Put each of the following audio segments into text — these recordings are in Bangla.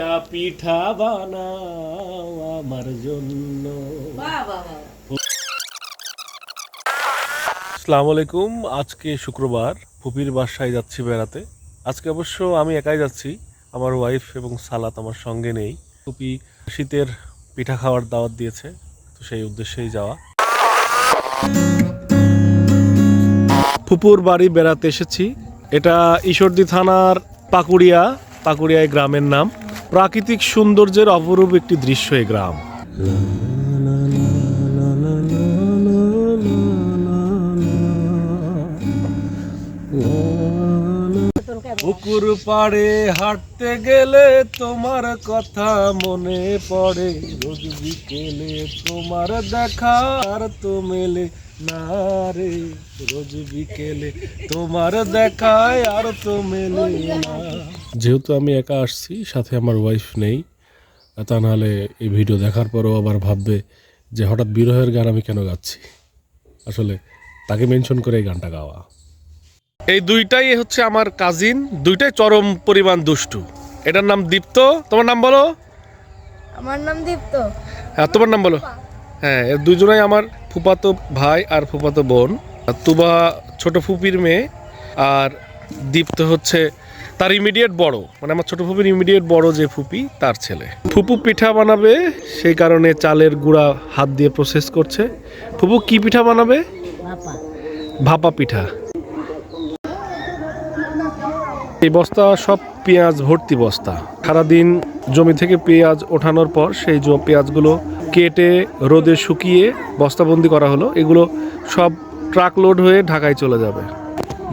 একটা পিঠা বানাও আমার জন্য আসসালামু আলাইকুম। আজকে শুক্রবার ফুপির বাসায় যাচ্ছি বেড়াতে। আজকে অবশ্য আমি একাই যাচ্ছি। আমার ওয়াইফ এবং সালাত আমার সঙ্গে নেই। ফুপি শীতের পিঠা খাওয়ার দাওয়াত দিয়েছে তো সেই উদ্দেশ্যেই যাওয়া। ফুপুর বাড়ি বেড়াতে এসেছি। এটা ঈশ্বরদী থানার পাকুড়িয়া পাকুড়িয়ায় গ্রামের নাম। প্রাকৃতিক সৌন্দর্যের অপরূপ একটি দৃশ্য এ গ্রাম। পুকুর পাড়ে হাঁটতে গেলে তোমার কথা মনে পড়ে। রোজ বিকেলে তোমার দেখা আর তো মেলে না রে। রোজ বিকেলে তোমার দেখায় আর তো মেলে না। যেহেতু আমি একা আসছি, সাথে আমার ওয়াইফ নেই, তা নাহলে এই ভিডিও দেখার পরেও আবার ভাববে যে হঠাৎ বিরহের গান আমি কেন গাচ্ছি? আসলে তাকে মেনশন করে এই গানটা গাওয়া। এই দুইটাই হচ্ছে আমার কাজিন দুইটাই চরম পরিমাণ দুষ্টু। এটার নাম দীপ্ত। তোমার নাম বলো? আমার নাম দীপ্ত। হ্যাঁ তোমার নাম বলো। হ্যাঁ এর দুজনাই আমার ফুপাতো ভাই আর ফুপাতো বোন। আর তুবা ছোট ফুপির মেয়ে। আর দীপ্ত হচ্ছে তার ইমিডিয়েট বড়। মানে আমার ছোট ফুপির ইমিডিয়েট বড় যে ফুপি তার ছেলে। ফুপু পিঠা বানাবে সেই কারণে চালের গুঁড়া হাত দিয়ে প্রসেস করছে। ফুপু কি পিঠা বানাবে? ভাপা পিঠা। এই বস্তা সব পেঁয়াজ ভর্তি বস্তা। সারাদিন জমি থেকে পেঁয়াজ ওঠানোর পর সেই পেঁয়াজগুলো কেটে রোদে শুকিয়ে বস্তাবন্দি করা হলো। এগুলো সব ট্রাক লোড হয়ে ঢাকায় চলে যাবে।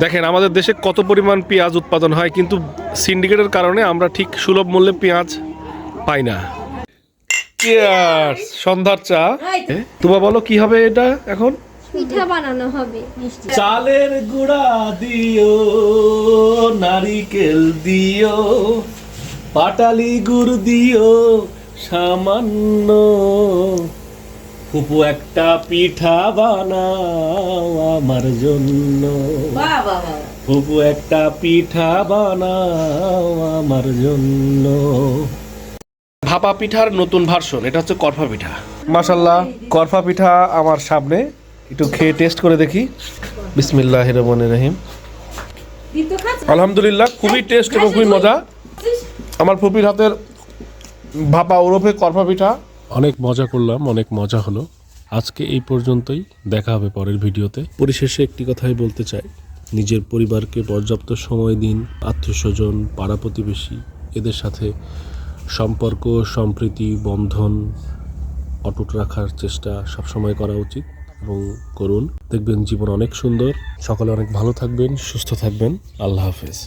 দেখেন আমাদের দেশে কত পরিমাণ পেঁয়াজ উৎপাদন হয় কিন্তু সিন্ডিকেটের কারণে আমরা ঠিক সুলভ মূল্যে পেঁয়াজ পাই না। সন্ধ্যার চা। তোমা বলো কি হবে এটা এখন? পিঠা বানানো হবে। চালের গুঁড়া দিও নারিকেল দিও পাটালি গুড় দিও সামান্য ফুপু একটা পিঠা বানাও আমার জন্য। বাহ বাহ বাহ ফুপু একটা পিঠা বানাও আমার জন্য। ভাপা পিঠার নতুন ভার্সন এটা হচ্ছে করফা পিঠা। মাশাল্লাহ করফা পিঠা আমার সামনে। একটু খেয়ে টেস্ট করে দেখি। বিসমিল্লাহ রহমান রহিম। আলহামদুলিল্লাহ, খুবই টেস্ট এবং খুবই মজা। আমার ফুপির হাতের ভাপা ওরফে করফা পিঠা। অনেক মজা করলাম, অনেক মজা হলো। আজকে এই পর্যন্তই, দেখা হবে পরের ভিডিওতে। পরিশেষে একটি কথাই বলতে চাই। নিজের পরিবারকে পর্যাপ্ত সময় দিন আত্মীয় স্বজন পাড়া প্রতিবেশী, এদের সাথে সম্পর্ক, সম্প্রীতি, বন্ধন অটুট রাখার চেষ্টা সবসময় করা উচিত। এবং করুন। দেখবেন জীবন অনেক সুন্দর। সকলে অনেক ভালো থাকবেন সুস্থ থাকবেন। আল্লাহ হাফেজ।